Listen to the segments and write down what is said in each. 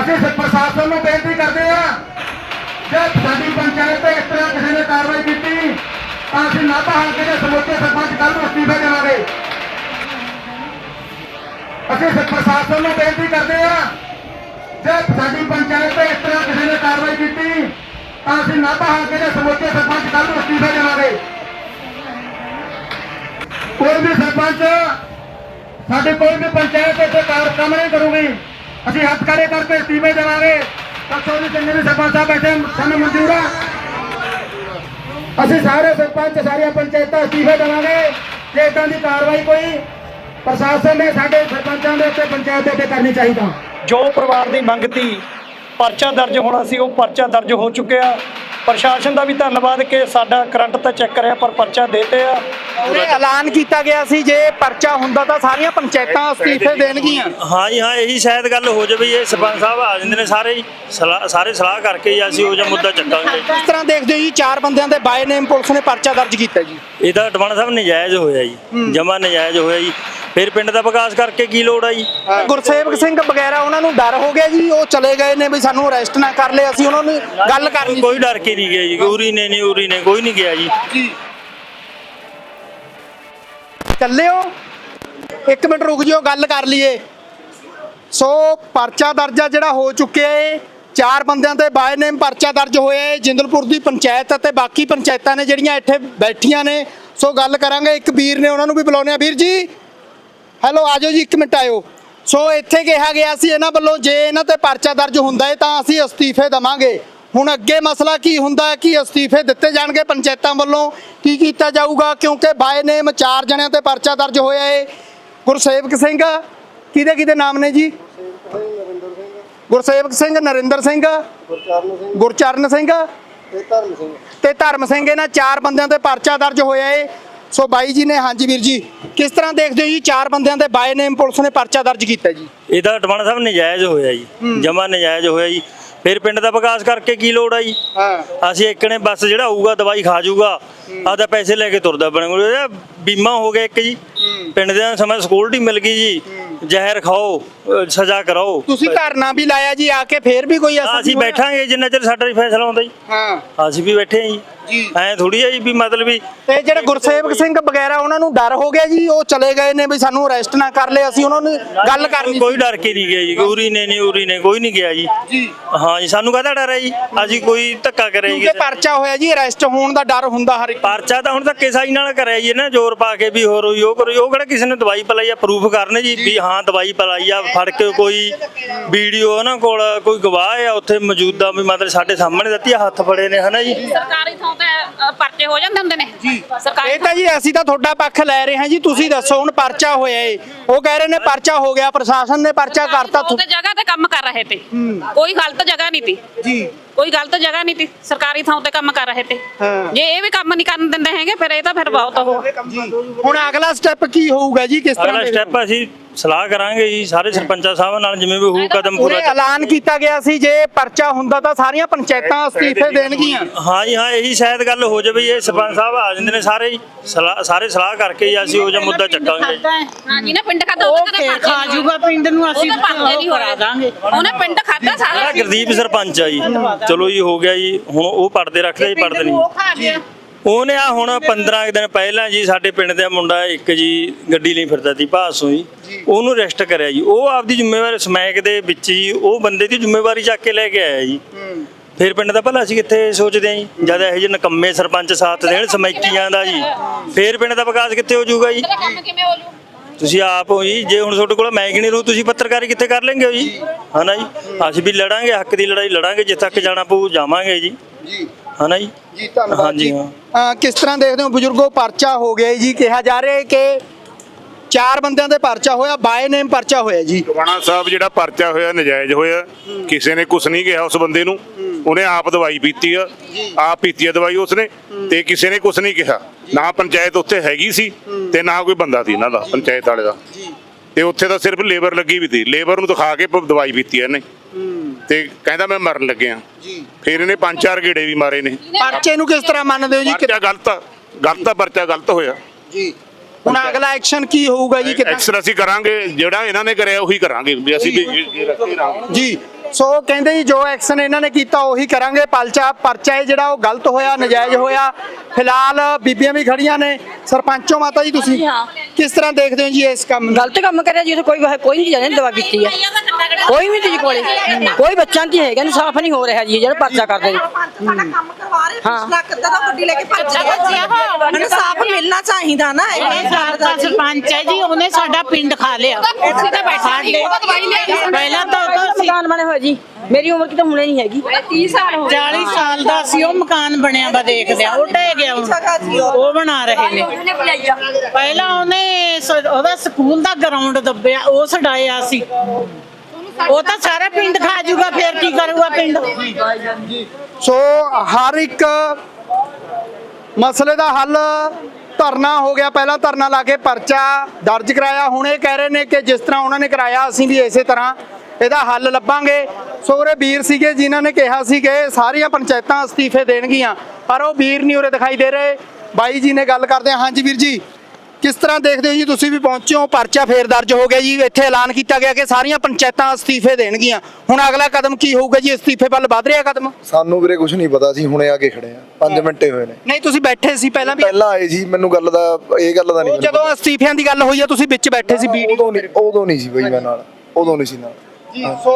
ਅਸੀਂ ਪ੍ਰਸ਼ਾਸਨ ਨੂੰ ਬੇਨਤੀ ਕਰਦੇ ਆ ਜੇ ਸਾਡੀ ਪੰਚਾਇਤ ਤੇ ਇਸ ਤਰ੍ਹਾਂ ਕਿਸੇ ਨੇ ਕਾਰਵਾਈ ਕੀਤੀ, ਤਾਂ ਅਸੀਂ ਨਾਭਾ ਹਲਕੇ ਦੇ ਸਮੁੱਚੇ ਸਰਪੰਚ ਕੱਲ ਨੂੰ ਅਸਤੀਫੇ ਦੇਵਾਂਗੇ। ਅਸੀਂ ਪ੍ਰਸ਼ਾਸਨ ਨੂੰ ਬੇਨਤੀ ਕਰਦੇ ਆ ਜੇ ਸਾਡੀ ਪੰਚਾਇਤ ਤੇ ਇਸ ਤਰ੍ਹਾਂ ਕਿਸੇ ਨੇ ਕਾਰਵਾਈ ਕੀਤੀ, ਤਾਂ ਅਸੀਂ ਨਾਭਾ ਹਲਕੇ ਦੇ ਸਮੁੱਚੇ ਸਰਪੰਚ ਕੱਲ ਨੂੰ ਅਸਤੀਫੇ ਦੇਵਾਂਗੇ। ਕੋਈ ਵੀ ਸਰਪੰਚ ਸਾਡੇ ਕੋਈ ਵੀ ਪੰਚਾਇਤ ਇੱਥੇ ਕਾਰ ਕੰਮ ਨਹੀਂ ਕਰੂਗੀ। ਅਸੀਂ ਹੱਥ ਖੜੇ ਕਰਕੇ ਅਸਤੀਫੇ ਦੇਵਾਂਗੇ ਦੱਸੋ ਜੀ ਜਿੰਨੇ ਵੀ ਸਰਪੰਚ ਸਾਹਿਬ ਬੈਠੇ ਸਾਨੂੰ ਮਨਜ਼ੂਰ ਆ। ਅਸੀਂ ਸਾਰੇ ਸਰਪੰਚ, ਸਾਰੀਆਂ ਪੰਚਾਇਤਾਂ ਅਸਤੀਫੇ ਦੇਵਾਂਗੇ। ਜੇ ਇਦਾਂ ਦੀ ਕਾਰਵਾਈ ਕੋਈ ਪ੍ਰਸ਼ਾਸਨ ਨੇ ਸਾਡੇ ਸਰਪੰਚਾਂ ਦੇ ਉੱਤੇ, ਪੰਚਾਇਤ ਦੇ ਉੱਤੇ ਕਰਨੀ ਚਾਹੀਦਾ। ਜੋ ਪਰਿਵਾਰ ਦੀ ਮੰਗ ਤੀ ਪਰਚਾ ਦਰਜ ਹੋਣਾ ਸੀ, ਉਹ ਪਰਚਾ ਦਰਜ ਹੋ ਚੁੱਕਿਆ। ਪ੍ਰਸ਼ਾਸਨ ਦਾ ਵੀ ਧੰਨਵਾਦ ਕਿ ਸਾਡਾ ਕਰੰਟ ਤਾਂ ਚੈੱਕ ਕਰਿਆ, ਪਰ ਪਰਚਾ ਦੇਤੇ ਆ। ਉਹਨੇ ਐਲਾਨ ਕੀਤਾ ਗਿਆ ਸੀ ਜੇ ਪਰਚਾ ਹੁੰਦਾ ਤਾਂ ਸਾਰੀਆਂ ਪੰਚਾਇਤਾਂ ਅਸਤੀਫੇ ਦੇਣਗੀਆਂ। ਹਾਂ ਜੀ ਹਾਂ ਇਹੀ ਸ਼ਾਇਦ ਗੱਲ ਹੋ ਜਾਵੇ ਇਹ ਸਰਪੰਚ ਸਾਹਿਬ ਆ ਜਾਂਦੇ ਨੇ ਸਾਰੇ ਹੀ ਸਲਾਹ- ਸਾਰੇ ਸਲਾਹ ਕਰਕੇ ਹੀ ਅਸੀਂ ਉਹ ਜਿਹਾ ਮੁੱਦਾ ਚੱਕਾਂਗੇ। ਇਸ ਤਰ੍ਹਾਂ ਦੇਖਦੇ ਹੋ ਜੀ ਚਾਰ ਬੰਦਿਆਂ ਦੇ ਬਾਏ ਨੇਮ ਪੁਲਿਸ ਨੇ ਪਰਚਾ ਦਰਜ ਕੀਤਾ ਜੀ? ਇਹ ਤਾਂ ਟਵਾਣਾ ਸਾਹਿਬ ਨਜਾਇਜ਼ ਹੋਇਆ ਜੀ ਜਮਾ ਨਜਾਇਜ਼ ਹੋਇਆ ਜੀ। ਫਿਰ ਪਿੰਡ ਦਾ ਵਿਕਾਸ ਕਰਕੇ ਕੀ ਲੋੜ ਆ ਜੀ? ਗੁਰਸੇਵਕ ਸਿੰਘ ਵਗੈਰਾ ਉਹਨਾਂ ਨੂੰ ਡਰ ਹੋ ਗਿਆ ਜੀ ਉਹ ਚਲੇ ਗਏ ਨੇ ਵੀ ਸਾਨੂੰ ਅਰੈਸਟ ਨਾ ਕਰ ਲਏ ਅਸੀਂ ਉਹਨਾਂ ਨੂੰ ਗੱਲ ਕਰਨੀ ਕੋਈ ਡਰ ਕੇ ਨਹੀਂ ਗਿਆ ਜੀ ਉਰੀ ਨੇ ਨਹੀਂ ਉਰੀ ਨੇ ਕੋਈ ਨਹੀਂ ਗਿਆ ਜੀ। ਜੀ। ਚੱਲਿਓ। ਇੱਕ ਮਿੰਟ ਰੁਕ ਜਿਓ, ਗੱਲ ਕਰ ਲਈਏ। ਸੋ ਪਰਚਾ ਦਰਜਾ ਜਿਹੜਾ ਹੋ ਚੁੱਕਿਆ ਏ। ਚਾਰ ਬੰਦਿਆਂ ਤੇ ਬਾਏ ਨੇਮ ਪਰਚਾ ਦਰਜ ਹੋਇਆ ਏ। ਜਿੰਦਲਪੁਰ ਦੀ ਪੰਚਾਇਤ ਅਤੇ ਬਾਕੀ ਪੰਚਾਇਤਾਂ ਨੇ ਜਿਹੜੀਆਂ ਇੱਥੇ ਬੈਠੀਆਂ ਨੇ। ਸੋ ਗੱਲ ਕਰਾਂਗੇ, ਇੱਕ ਵੀਰ ਨੇ ਉਹਨਾਂ ਨੂੰ ਵੀ ਬੁਲਾਉਂਦੇ ਆ। ਵੀਰ ਜੀ, ਹੈਲੋ ਆਜੋ ਜੀ, ਇੱਕ ਮਿੰਟ ਆਇਓ। ਸੋ ਇੱਥੇ ਕਿਹਾ ਗਿਆ ਸੀ, ਇਹਨਾਂ ਵੱਲੋਂ ਜੇ ਇਹਨਾਂ ਤੇ ਪਰਚਾ ਦਰਜ ਹੁੰਦਾ ਹੈ ਤਾਂ ਅਸੀਂ ਅਸਤੀਫੇ ਦਵਾਂਗੇ। ਹੁਣ ਅੱਗੇ ਮਸਲਾ ਕੀ ਹੁੰਦਾ ਕਿ ਅਸਤੀਫੇ ਦਿੱਤੇ ਜਾਣਗੇ ਪੰਚਾਇਤਾਂ ਵੱਲੋਂ? ਕੀ ਕੀਤਾ ਜਾਊਗਾ? ਕਿਉਂਕਿ ਬਾਏ ਨੇਮ ਚਾਰ ਜਣਿਆਂ ਤੇ ਪਰਚਾ ਦਰਜ ਹੋਇਆ ਹੈ ਗੁਰਸੇਵਕ ਸਿੰਘ ਕਿਹਦੇ ਕਿਹਦੇ ਨਾਮ ਨੇ ਜੀ? ਗੁਰਸੇਵਕ ਸਿੰਘ ਨਰਿੰਦਰ ਸਿੰਘ। ਗੁਰਚਰਨ ਸਿੰਘ। ਤੇ ਧਰਮ ਸਿੰਘ ਇਹਨਾਂ ਚਾਰ ਬੰਦਿਆਂ ਤੇ ਪਰਚਾ ਦਰਜ ਹੋਇਆ ਏ। ਸੋ ਬਾਈ ਜੀ ਨੇ ਹਾਂਜੀ ਵੀਰ ਜੀ ਕਿਸ ਤਰ੍ਹਾਂ ਦੇਖਦੇ ਹੋ ਜੀ? ਚਾਰ ਬੰਦਿਆਂ ਦੇ ਬਾਏ ਨੇਮ ਪੁਲਿਸ ਨੇ ਪਰਚਾ ਦਰਜ ਕੀਤਾ ਜੀ। ਇਹ ਤਾਂ ਟਵਾਣਾ ਸਾਹਿਬ ਨਜਾਇਜ਼ ਹੋਇਆ ਜੀ। ਜਮਾ ਨਜਾਇਜ਼ ਹੋਇਆ ਜੀ। ਫਿਰ ਪਿੰਡ ਦਾ ਵਿਕਾਸ ਕਰਕੇ ਕੀ ਲੋੜ ਆ ਜੀ? ਹਾਂ। ਅਸੀਂ ਇੱਕ ਨੇ ਬਸ ਜਿਹੜਾ ਆਊਗਾ ਦਵਾਈ ਖਾ ਜਾਊਗਾ ਆਦਾ ਪੈਸੇ ਲੈ ਕੇ ਤੁਰਦਾ ਬਣੂਗਾ। ਬੀਮਾ ਹੋ ਗਿਆ ਇੱਕ ਜੀ। ਪਿੰਡ ਦੇ ਸਮੇਂ ਸਿਕਿਉਰਿਟੀ ਮਿਲ ਗਈ ਜੀ। ਜ਼ਹਿਰ ਖਾਓ ਸਜ਼ਾ ਕਰਾਓ। ਤੁਸੀਂ ਧਰਨਾ ਵੀ ਲਾਇਆ ਜੀ ਆ ਕੇ ਫੇਰ ਵੀ ਕੋਈ ਅਸੀਂ? ਬੈਠਾਂਗੇ ਜਿੰਨਾ ਚਿਰ ਸਾਡਾ ਫੈਸਲਾ ਹੁੰਦਾ ਜੀ। ਹਾਂ। ਅਸੀਂ ਵੀ ਬੈਠੇ ਹਾਂ ਜੀ। ਜੀ। ਐ ਥੋੜੀ ਆ ਜੀ ਵੀ ਮਤਲਬ ਵੀ ਤੇ ਜਿਹੜੇ ਗੁਰਸੇਵਕ ਸਿੰਘ ਵਗੈਰਾ ਉਹਨਾਂ ਨੂੰ ਡਰ ਹੋ ਗਿਆ ਜੀ? ਉਹ ਚਲੇ ਗਏ ਨੇ ਵੀ ਸਾਨੂੰ ਅਰੈਸਟ ਨਾ ਕਰ ਲਏ ਅਸੀਂ ਉਹਨਾਂ ਨੂੰ ਗੱਲ ਕਰਨੀ ਕੋਈ ਡਰ ਕੇ ਨਹੀਂ ਗਿਆ ਜੀ ਉਰੀ ਨੇ ਨਹੀਂ ਉਰੀ ਨੇ ਕੋਈ ਨਹੀਂ ਗਿਆ ਜੀ। ਜੀ। ਹਾਂ ਜੀ ਸਾਨੂੰ ਕਾਹਦਾ ਡਰ ਹੈ ਜੀ? ਅਸੀਂ ਕੋਈ ਧੱਕਾ ਕਰੇ ਜੀ ਕਿਉਂਕਿ ਪਰਚਾ ਹੋਇਆ ਜੀ ਅਰੈਸਟ ਹੋਣ ਦਾ ਡਰ ਹੁੰਦਾ ਹਰ ਇੱਕ ਪਰਚਾ ਤਾਂ ਹੁਣ ਧੱਕੇ ਸਾਈ ਨਾਲ ਕਰਿਆ ਜੀ ਨਾ ਜ਼ੋਰ ਪਾ ਕੇ ਵੀ ਹੋਰ ਹੋਈ ਉਹ ਕਰੋ ਉਹ ਕਿਹੜਾ ਕਿਸੇ ਨੇ ਦਵਾਈ ਪਲਾਈ ਆ ਪ੍ਰੂਫ ਕਰਨੇ ਜੀ ਵੀ ਹਾਂ ਦਵਾਈ ਪਲਾਈ ਆ ਫੜ ਕੇ ਕੋਈ ਵੀਡੀਓ ਉਹਨਾਂ ਕੋਲ ਕੋਈ ਗਵਾਹ ਆ ਉੱਥੇ ਮੌਜੂਦਾ ਵੀ ਮਤਲਬ ਸਾਡੇ ਸਾਹਮਣੇ ਦਿੱਤੀ ਆ ਹੱਥ ਫੜੇ ਨੇ ਹਨਾ ਜੀ? ਸਰਕਾਰੀ ਥਾਂ ਤੇ ਅ, ਪਰਚੇ ਹੋ ਜਾਂਦੇ ਹੁੰਦੇ ਨੇ। ਜੀ। ਸਰਕਾਰੀ ਇਹ ਤਾਂ ਜੀ ਅਸੀਂ ਤਾਂ ਤੁਹਾਡਾ ਪੱਖ ਲੈ ਰਹੇ ਹਾਂ ਜੀ। ਤੁਸੀਂ ਦੱਸੋ ਹੁਣ ਪਰਚਾ ਹੋਇਆ ਏ। ਉਹ ਕਹਿ ਰਹੇ ਨੇ ਪਰਚਾ ਹੋ ਗਿਆ ਪ੍ਰਸ਼ਾਸਨ ਨੇ ਪਰਚਾ ਕਰਤਾ ਥਾਂ ਤੇ ਜਗ੍ਹਾ ਤੇ ਕੰਮ ਕਰ ਰਹੇ ਤੇ। ਕੋਈ ਗਲਤ ਜਗ੍ਹਾ ਨਹੀਂ ਤੀ। ਜੀ। ਕੋਈ ਗਲਤ ਜਗ੍ਹਾ ਨਹੀਂ ਤੀ। ਸਰਕਾਰੀ ਥਾਂ ਤੇ ਕੰਮ ਕਰ ਰਹੇ ਤੇ। ਹਾਂ। ਜੇ ਇਹ ਵੀ ਕੰਮ ਨਹੀਂ ਕਰਨ ਦਿੰਦੇ ਹੈਗੇ ਫਿਰ ਇਹ ਤਾਂ ਫਿਰ ਬਹੁਤ ਉਹ। ਹੁਣ ਅਗਲਾ ਸਟੈਪ ਕੀ ਹੋਊਗਾ ਜੀ? ਕਿਸ ਤਰ੍ਹਾਂ ਅਗਲਾ ਸਟੈਪ ਅਸੀਂ ਸਲਾਹ ਕਰਾਂਗੇ ਜੀ ਸਾਰੇ ਸਰਪੰਚਾਂ ਸਾਹਿਬ ਨਾਲ ਜਿਵੇਂ ਵੀ ਹੋਊ ਕਦਮ ਪੂਰਾ ਐਲਾਨ ਕੀਤਾ ਗਿਆ ਸੀ ਜੇ ਪਰਚਾ ਹੁੰਦਾ ਤਾਂ ਸਾਰੀਆਂ ਪੰਚਾਇਤਾਂ ਅਸਤੀਫੇ ਦੇਣਗੀਆਂ। ਹਾਂ ਜੀ ਹਾਂ ਇਹੀ ਸ਼ਾਇਦ ਗੱਲ ਹੋ ਜਾਵੇ ਇਹ ਸਰਪੰਚ ਸਾਹਿਬ ਆ ਜਾਂਦੇ ਨੇ ਸਾਰੇ ਹੀ। ਸਲਾਹ- ਸਾਰੇ ਸਲਾਹ ਕਰਕੇ ਹੀ ਅਸੀਂ ਉਹ ਜਿਹਾ ਮੁੱਦਾ ਚੱਕਾਂਗੇ। ਹਾਂ। ਜੀ ਨੇ ਪਿੰਡ ਖਾਦਾ ਉਹ ਕਦੇ ਪਰਚੇ ਖਾ ਜੂਗਾ ਪਿੰਡ ਨੂੰ ਅਸੀਂ ਉਹਦੇ ਪਰਚੇ ਨਹੀਂ ਕਰਾ ਹੋਏ ਦਾਂਗੇ। ਉਹਨੇ ਪਿੰਡ ਖਾਦਾ ਸਾਰਾ ਗੁਰਦੀਪ ਸਰਪੰਚ ਆ ਜੀ। ਚਲੋ ਜੀ ਹੋ ਗਿਆ ਜੀ। ਹੁਣ ਉਹ ਪੜਦੇ ਰੱਖ ਲਿਆ ਜੀ ਪੜਦੇ ਨਹੀਂ। ਉਹ ਖਾ ਗਿਆ। ਉਹਨੇ ਆ ਹੁਣ 15 ਕੁ ਦਿਨ ਪਹਿਲਾਂ ਜੀ ਸਾਡੇ ਪਿੰਡ ਦਾ ਮੁੰਡਾ ਇੱਕ ਜੀ ਗੱਡੀ ਲਈ ਫਿਰਦਾ ਸੀ ਭਾਸੋਂ ਜੀ। ਉਹਨੂੰ ਅਰੈਸਟ ਕਰਿਆ ਜੀ। ਉਹ ਆਪਦੀ ਜ਼ਿੰਮੇਵਾਰੀ ਸਮੈਕ ਦੇ ਵਿੱਚ ਜੀ ਉਹ ਬੰਦੇ ਦੀ ਜ਼ਿੰਮੇਵਾਰੀ ਚੱਕ ਕੇ ਲੈ ਕੇ ਆਇਆ ਜੀ। ਫਿਰ ਪਿੰਡ ਦਾ ਭਲਾ ਅਸੀਂ ਕਿੱਥੇ ਸੋਚਦੇ ਆਂ ਜੀ? ਜਦ ਇਹੋ ਜਿਹੇ ਨਕੰਮੇ ਸਰਪੰਚ ਸਾਥ ਦੇਣ ਸਮੈਕੀਆਂ ਦਾ ਜੀ। ਫਿਰ ਪਿੰਡ ਦਾ ਵਿਕਾਸ ਕਿੱਥੇ ਹੋ ਜਾਊਗਾ ਜੀ? ਹੋ ਤੁਸੀਂ ਆਪ ਹੋ ਜੀ ਜੇ ਹੁਣ ਤੁਹਾਡੇ ਕੋਲ ਮੈਂ ਨਹੀਂ ਰਹੂ ਤੁਸੀਂ ਪੱਤਰਕਾਰੀ ਕਿੱਥੇ ਕਰ ਲੈਂਗੇ ਹੋ ਜੀ? ਹਨਾ ਜੀ? ਅਸੀਂ ਵੀ ਲੜਾਂਗੇ ਹੱਕ ਦੀ ਲੜਾਈ ਲੜਾਂਗੇ ਜਿੱਥੇ ਤੱਕ ਜਾਣਾ ਪਊ ਜਾਵਾਂਗੇ ਜੀ। ਜੀ। ਹਨਾ ਜੀ? ਜੀ ਧੰਨਵਾਦ ਹਾਂਜੀ, ਜੀ। ਹਾਂ। ਅਹ ਕਿਸ ਤਰ੍ਹਾਂ ਦੇਖਦੇ ਹੋ ਬਜ਼ੁਰਗੋ ਪਰਚਾ ਹੋ ਗਿਆ ਜੀ? ਕਿਹਾ ਜਾ ਰਿਹਾ ਹੈ ਕਿ ਚਾਰ ਬੰਦਿਆਂ ਦੇ ਪਰਚਾ ਹੋਇਆ ਬਾਏ ਨੇਮ ਪਰਚਾ ਹੋਇਆ ਜੀ। ਟਵਾਣਾ ਸਾਹਿਬ ਜਿਹੜਾ ਪਰਚਾ ਹੋਇਆ ਨਜਾਇਜ਼ ਹੋਇਆ ਕਿਸੇ ਨੇ ਕੁਝ ਨਹੀਂ ਕਿਹਾ ਉਸ ਬੰਦੇ ਨੂੰ। ਉਹਨੇ ਆਪ ਦਵਾਈ ਪੀਤੀ ਆ। ਆਪ ਪੀਤੀ ਆ ਦਵਾਈ ਉਸਨੇ ਤੇ ਕਿਸੇ ਨੇ ਕੁਝ ਨਹੀਂ ਕਿਹਾ। ਨਾ ਪੰਚਾਇਤ ਉੱਥੇ ਹੈਗੀ ਸੀ ਤੇ ਨਾ ਕੋਈ ਬੰਦਾ ਸੀ ਇਹਨਾਂ ਦਾ ਪੰਚਾਇਤ ਵਾਲੇ ਦਾ। ਤੇ ਉੱਥੇ ਤਾਂ ਸਿਰਫ ਲੇਬਰ ਲੱਗੀ ਵੀ ਸੀ। ਲੇਬਰ ਨੂੰ ਦਿਖਾ ਕੇ ਪ- ਦਵਾਈ ਪੀਤੀ ਆ ਇਹਨੇ। ਤੇ ਕਹਿੰਦਾ ਮੈਂ ਮਰਨ ਲੱਗਿਆ। ਫਿਰ ਇਹਨੇ ਪੰਜ ਚਾਰ ਗੇੜੇ ਵੀ ਮਾਰੇ ਨੇ। ਪਰਚੇ ਨੂੰ ਕਿਸ ਤਰ੍ਹਾਂ ਮੰਨਦੇ ਹੋ ਜੀ? ਕਿ- ਪਰਚਾ ਗਲਤ ਆ। ਗਲਤ ਆ ਪਰਚਾ ਗਲਤ ਹੋਇਆ। ਜੀ। ਹੁਣ ਅਗਲਾ ਐਕਸ਼ਨ ਕੀ ਹੋਊਗਾ ਜੀ? ਕਿੱਦਾਂ? ਐਕਸ਼ਨ ਅਸੀਂ ਕਰਾਂਗੇ ਜਿਹੜਾ ਇਹਨਾਂ ਨੇ ਕਰਿਆ ਉਹੀ ਕਰਾਂਗੇ। ਵੀ ਅਸੀਂ ਵੀ ਰੱਖੇ ਜੀ। ਸੋ ਕਹਿੰਦੇ ਜੀ ਜੋ ਐਕਸ਼ਨ ਇਹਨਾਂ ਨੇ ਕੀਤਾ ਉਹੀ ਕਰਾਂਗੇ। ਪਰਚਾ ਪਰਚਾ ਇਹ ਜਿਹੜਾ ਉਹ ਗਲਤ ਹੋਇਆ ਨਜਾਇਜ਼ ਹੋਇਆ। ਫਿਲਹਾਲ ਬੀਬੀਆਂ ਵੀ ਖੜੀਆਂ ਨੇ। ਸਰਪੰਚੋ ਮਾਤਾ ਜੀ ਤੁਸੀਂ? ਹਾਂ। ਕਿਸ ਤਰ੍ਹਾਂ ਦੇਖਦੇ ਹੋ ਜੀ ਇਸ ਕੰਮ ਨੂੰ? ਗਲਤ ਕੰਮ ਕਰਿਆ ਜੀ ਉੱਥੇ ਕੋਈ ਕੋਈ ਨਹੀਂ ਜਾਣੇ ਦਵਾ ਕੀਤੀ ਹੈ ਕੋਈ ਵੀ ਨਹੀਂ ਜੀ ਕੋਲੇ। ਕੋਈ ਬੱਚਾ ਨਹੀਂ ਹੈਗਾ ਇਨਸਾਫ ਨਹੀਂ ਹੋ ਰਿਹਾ ਜੀ ਜਿਹੜਾ ਪਰਚਾ ਕਰਦੇ ਜੀ। ਸਾਡਾ ਕੰਮ ਕਰਵਾ ਰਹੇ ਹਾਂ। ਪਿਛਲਾ ਕਿੱਦਾਂ ਦਾ ਗੱਡੀ ਲੈ ਕੇ ਭੱਜ ਗਿਆ। ਇਨਸਾਫ ਮਿਲਣਾ ਚਾਹੀਦਾ ਨਾ ਇਹ ਸਾਡਾ ਸਰਪੰਚ ਹੈ ਜੀ ਉਹਨੇ ਸਾਡਾ ਪਿੰਡ ਖਾ ਲਿਆ। ਅਸੀਂ ਤਾਂ ਬੈਠੇ ਸੀ ਉਹ ਦਵਾਈ ਲੈ ਕੇ ਪਹਿਲਾਂ ਤਾਂ ਉਦੋਂ ਸੀ। ਮਕਾਨ ਬਣੇ ਹੋਏ ਜੀ। ਮੇਰੀ ਉਮਰ ਕਿਤੇ ਹੁਣੇ ਨਹੀਂ ਹੈਗੀ। 30 ਸਾਲ ਹੋ 40 ਸਾਲ ਦਾ ਸੀ ਉਹ ਮਕਾਨ ਬਣਿਆ ਵਾ ਦੇਖਦੇ ਆ ਉਹ ਢਹਿ ਗਿਆ ਹੁਣ। ਉਹ ਬਣਾ ਰਹੇ ਨੇ। ਪਹਿਲਾਂ ਉਹਨੇ ਉਹਦਾ ਸਕੂਲ ਦਾ ਗਰਾਊਂਡ ਦੱਬਿਆ ਉਹ ਛਡਾਇਆ ਸੀ। ਉਹ ਤਾਂ ਸਾਰਾ ਪਿੰਡ ਖਾ ਜੂਗਾ ਫੇਰ ਕੀ ਕਰੂਗਾ ਪਿੰਡ? ਸੋ ਹਰ ਇੱਕ ਮਸਲੇ ਦਾ ਹੱਲ ਧਰਨਾ ਹੋ ਗਿਆ। ਪਹਿਲਾਂ ਧਰਨਾ ਲਾ ਕੇ ਪਰਚਾ ਦਰਜ ਕਰਾਇਆ। ਹੁਣ ਇਹ ਕਹਿ ਰਹੇ ਨੇ ਕਿ ਜਿਸ ਤਰ੍ਹਾਂ ਉਹਨਾਂ ਨੇ ਕਰਾਇਆ, ਅਸੀਂ ਵੀ ਇਸੇ ਤਰ੍ਹਾਂ ਇਹਦਾ ਹੱਲ ਲੱਭਾਂਗੇ। ਸੋ ਉਰੇ ਵੀਰ ਸੀਗੇ, ਜਿਨ੍ਹਾਂ ਨੇ ਕਿਹਾ ਸੀ ਕਿ ਸਾਰੀਆਂ ਪੰਚਾਇਤਾਂ ਅਸਤੀਫੇ ਦੇਣਗੀਆਂ, ਪਰ ਉਹ ਵੀਰ ਨਹੀਂ ਉਰੇ ਦਿਖਾਈ ਦੇ ਰਹੇ। ਬਾਈ ਜੀ ਨੇ ਗੱਲ ਕਰਦੇ ਹਾਂ। ਹਾਂਜੀ ਵੀਰ ਜੀ। ਕਿਸ ਤਰ੍ਹਾਂ ਦੇਖਦੇ ਹੋ ਜੀ ਤੁਸੀਂ ਵੀ ਪਹੁੰਚੇ ਹੋ? ਪਰਚਾ ਫੇਰ ਦਰਜ ਹੋ ਗਿਆ ਜੀ। ਇੱਥੇ ਐਲਾਨ ਕੀਤਾ ਗਿਆ ਕਿ ਸਾਰੀਆਂ ਪੰਚਾਇਤਾਂ ਅਸਤੀਫੇ ਦੇਣਗੀਆਂ। ਹੁਣ ਅਗਲਾ ਕਦਮ ਕੀ ਹੋਊਗਾ ਜੀ? ਅਸਤੀਫੇ ਵੱਲ ਵਧ ਰਿਹਾ ਕਦਮ? ਸਾਨੂੰ ਵੀਰੇ ਕੁਝ ਨਹੀਂ ਪਤਾ ਸੀ ਹੁਣੇ ਆ ਕੇ ਖੜੇ ਆ 5 ਮਿੰਟੇ ਹੋਏ ਨੇ। ਨਹੀਂ ਤੁਸੀਂ ਬੈਠੇ ਸੀ ਪਹਿਲਾਂ ਵੀ। ਪਹਿਲਾਂ ਆਏ ਸੀ ਮੈਨੂੰ ਗੱਲ ਦਾ ਇਹ ਗੱਲ ਦਾ ਨਹੀਂ ਜਦੋਂ ਅਸਤੀਫਿਆਂ ਦੀ ਗੱਲ ਹੋਈ ਆ ਤੁਸੀਂ ਵਿੱਚ ਬੈਠੇ ਸੀ। ਵੀਡੀਓ ਉਦੋਂ ਨਹੀਂ ਉਦੋਂ ਨਹੀਂ ਸੀ ਬਈ ਮੈਂ ਨਾਲ। ਉਦੋਂ ਨਹੀਂ ਸੀ ਨਾਲ। ਜੀ ਸੋ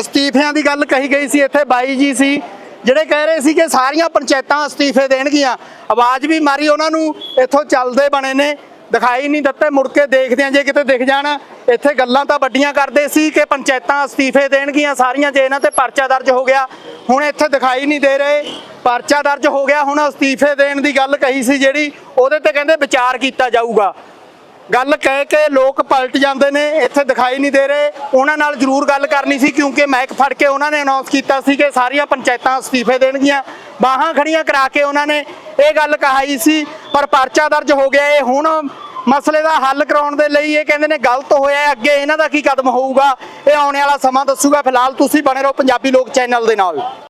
ਅਸਤੀਫਿਆਂ ਦੀ ਗੱਲ ਕਹੀ ਗਈ ਸੀ ਇੱਥੇ ਬਾਈ ਜੀ ਸੀ ਜਿਹੜੇ ਕਹਿ ਰਹੇ ਸੀ ਕਿ ਸਾਰੀਆਂ ਪੰਚਾਇਤਾਂ ਅਸਤੀਫੇ ਦੇਣਗੀਆਂ। ਆਵਾਜ਼ ਵੀ ਮਾਰੀ ਉਹਨਾਂ ਨੂੰ ਇੱਥੋਂ ਚੱਲਦੇ ਬਣੇ ਨੇ। ਦਿਖਾਈ ਨਹੀਂ ਦਿੱਤੇ, ਮੁੜ ਕੇ ਦੇਖਦੇ ਆ ਜੇ ਕਿਤੇ ਦਿਖ ਜਾਣ, ਇੱਥੇ ਗੱਲਾਂ ਤਾਂ ਵੱਡੀਆਂ ਕਰਦੇ ਸੀ ਕਿ ਪੰਚਾਇਤਾਂ ਅਸਤੀਫੇ ਦੇਣਗੀਆਂ, ਸਾਰੀਆਂ ਜੇ ਇਹਨਾਂ ਤੇ ਪਰਚਾ ਦਰਜ ਹੋ ਗਿਆ, ਹੁਣ ਇੱਥੇ ਦਿਖਾਈ ਨਹੀਂ ਦੇ ਰਹੇ। ਪਰਚਾ ਦਰਜ ਹੋ ਗਿਆ, ਹੁਣ ਅਸਤੀਫੇ ਦੇਣ ਦੀ ਗੱਲ ਕਹੀ ਸੀ ਜਿਹੜੀ, ਉਹਦੇ ਤੇ ਕਹਿੰਦੇ ਵਿਚਾਰ ਕੀਤਾ ਜਾਊਗਾ। ਗੱਲ ਕਹਿ ਕੇ ਲੋਕ ਪਲਟ ਜਾਂਦੇ ਨੇ, ਇੱਥੇ ਦਿਖਾਈ ਨਹੀਂ ਦੇ ਰਹੇ। ਉਹਨਾਂ ਨਾਲ ਜ਼ਰੂਰ ਗੱਲ ਕਰਨੀ ਸੀ, ਕਿਉਂਕਿ ਮਾਈਕ ਫੜ ਕੇ ਉਹਨਾਂ ਨੇ ਅਨਾਉਂਸ ਕੀਤਾ ਸੀ ਕਿ ਸਾਰੀਆਂ ਪੰਚਾਇਤਾਂ ਅਸਤੀਫੇ ਦੇਣਗੀਆਂ। ਬਾਹਾਂ ਖੜੀਆਂ ਕਰਾ ਕੇ ਉਹਨਾਂ ਨੇ ਇਹ ਗੱਲ ਕਹਾਈ ਸੀ, ਪਰ ਪਰਚਾ ਦਰਜ ਹੋ ਗਿਆ। ਇਹ ਹੁਣ ਮਸਲੇ ਦਾ ਹੱਲ ਕਰਾਉਣ ਦੇ ਲਈ ਇਹ ਕਹਿੰਦੇ ਨੇ ਗਲਤ ਹੋਇਆ ਅੱਗੇ ਇਹਨਾਂ ਦਾ ਕੀ ਕਦਮ ਹੋਊਗਾ? ਇਹ ਆਉਣ ਵਾਲਾ ਸਮਾਂ ਦੱਸੂਗਾ। ਫਿਲਹਾਲ ਤੁਸੀਂ ਬਣੇ ਰਹੋ ਪੰਜਾਬੀ ਲੋਕ ਚੈਨਲ ਦੇ ਨਾਲ।